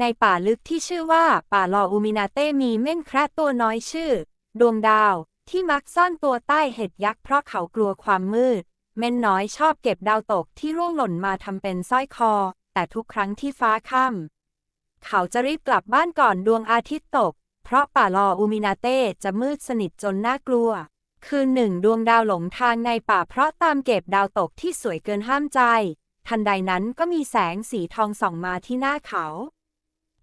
ในป่าลึกที่ชื่อว่าป่าลออูมินาเต้มีเม่นแคระตัวน้อยชื่อ ดวงดาว ที่มักซ่อนตัวใต้เห็ดยักษ์เพราะเขากลัวความมืด เม่นน้อยชอบเก็บดาวตกที่ร่วงหล่นมาทำเป็นสร้อยคอ แต่ทุกครั้งที่ฟ้าค่ำเขาจะรีบกลับบ้านก่อนดวงอาทิตย์ตก เพราะป่าลออูมินาเต้จะมืดสนิทจนน่ากลัว คืนหนึ่งดวงดาวหลงทางในป่าเพราะตามเก็บดาวตกที่สวยเกินห้ามใจ ทันใดนั้นก็มีแสงสีทองส่องมาที่หน้าเขา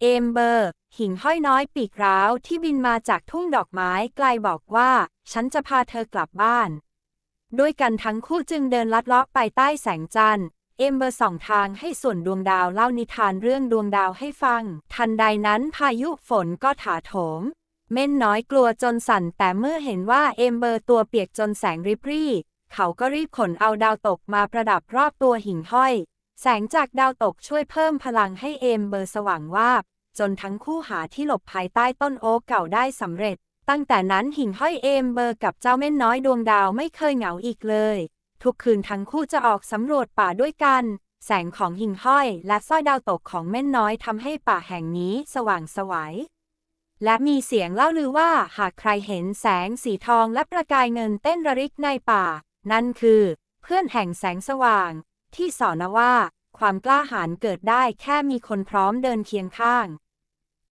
เอมเบอร์ หิ่งห้อยน้อยปีกร้าวที่บินมาจากทุ่งดอกไม้ไกลบอกว่า ฉันจะพาเธอกลับบ้าน ด้วยกันทั้งคู่จึงเดินลัดเลาะไปใต้แสงจันทร์เอมเบอร์ส่องทางให้ส่วนดวงดาวเล่านิทานเรื่องดวงดาวให้ฟัง ทันใดนั้นพายุฝนก็ถาโถม เม่นน้อยกลัวจนสั่น แต่เมื่อเห็นว่าเอมเบอร์ตัวเปียกจนแสงริบรี่ เขาก็รีบขนเอาดาวตกมาประดับรอบตัวหิ่งห้อย แสงจากดาวตกช่วยเพิ่มพลังให้เอมเบอร์สว่างวาบ จนทั้งคู่หาที่หลบภายใต้ต้นโอ๊กเก่าได้สำเร็จ ตั้งแต่นั้นหิ่งห้อยเอมเบอร์กับเจ้าเม่นน้อยดวงดาวไม่เคยเหงาอีกเลย ทุกคืนทั้งคู่จะออกสำรวจป่าด้วยกัน แสงของหิ่งห้อย และสร้อยดาวตกของเม่นน้อยทำให้ป่าแห่งนี้สว่างไสวัยและมีเสียงเล่าลือว่าหากใครเห็นแสงสีทองและประกายเงินเต้นระริกในป่า นั่นคือ เพื่อนแห่งแสงสว่าง ที่สอนว่า ความกล้าหาญเกิดได้แค่มีคนพร้อมเดินเคียงข้าง